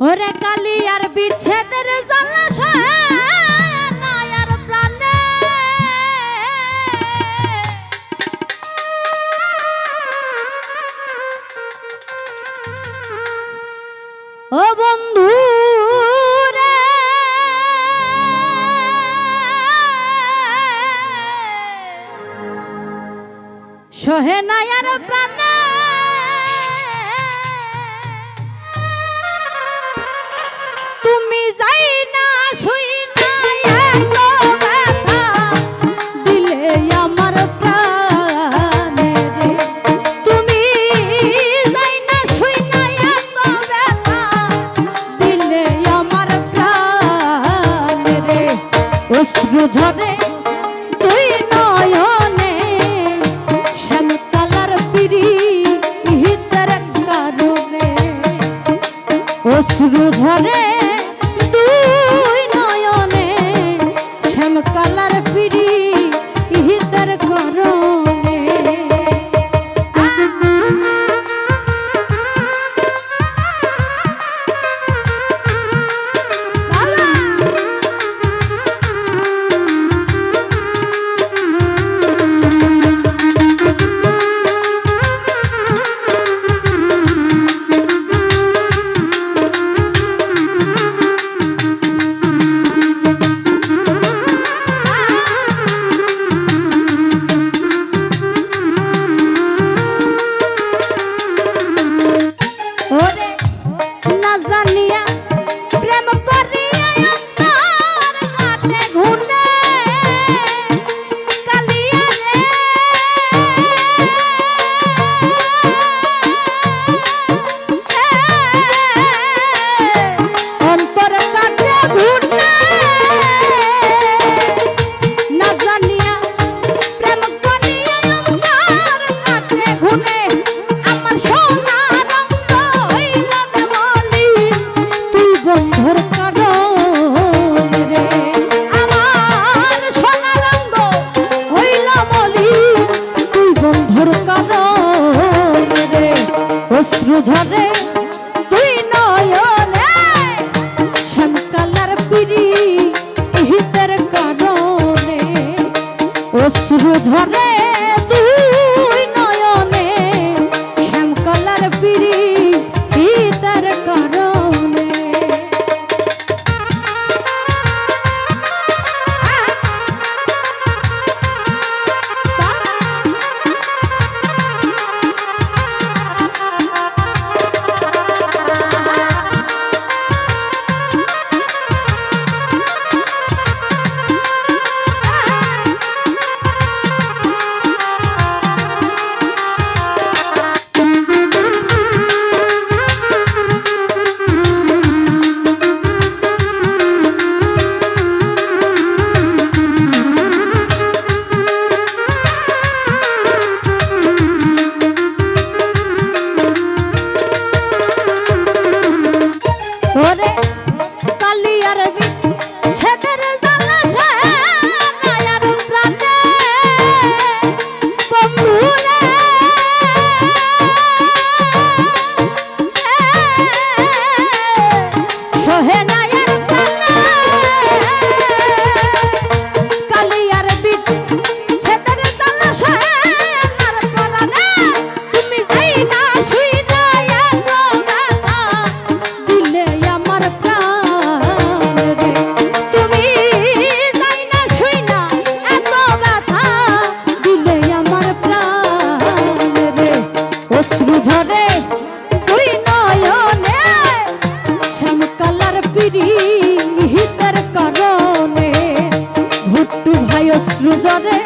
ওরে কালি আর বিচ্ছেদের ও বন্ধু সহে না আর প্রাণ কারণে ভুট্টু ভাই অশ্রু জরে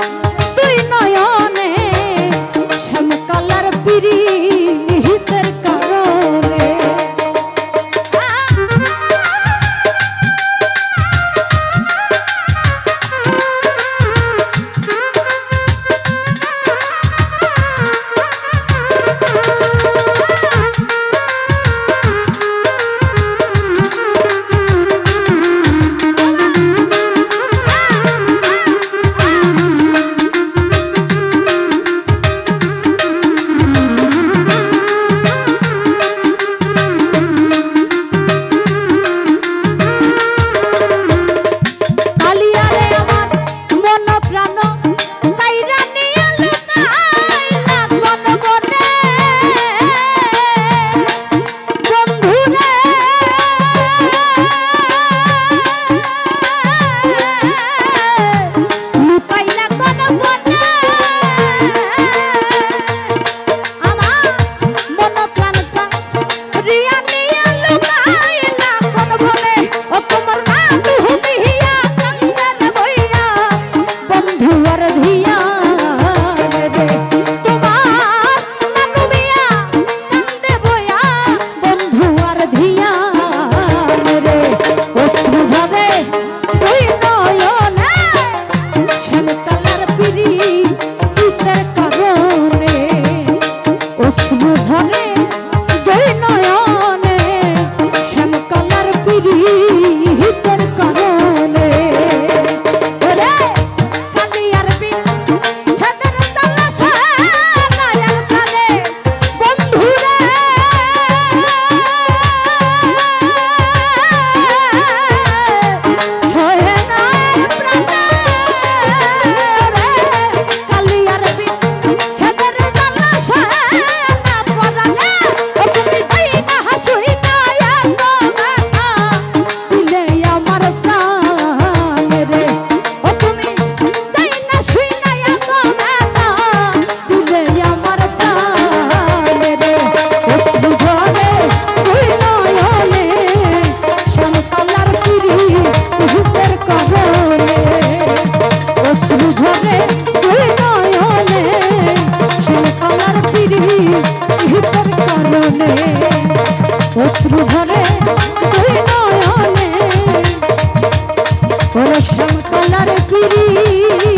শ্যাম কালার পিড়ি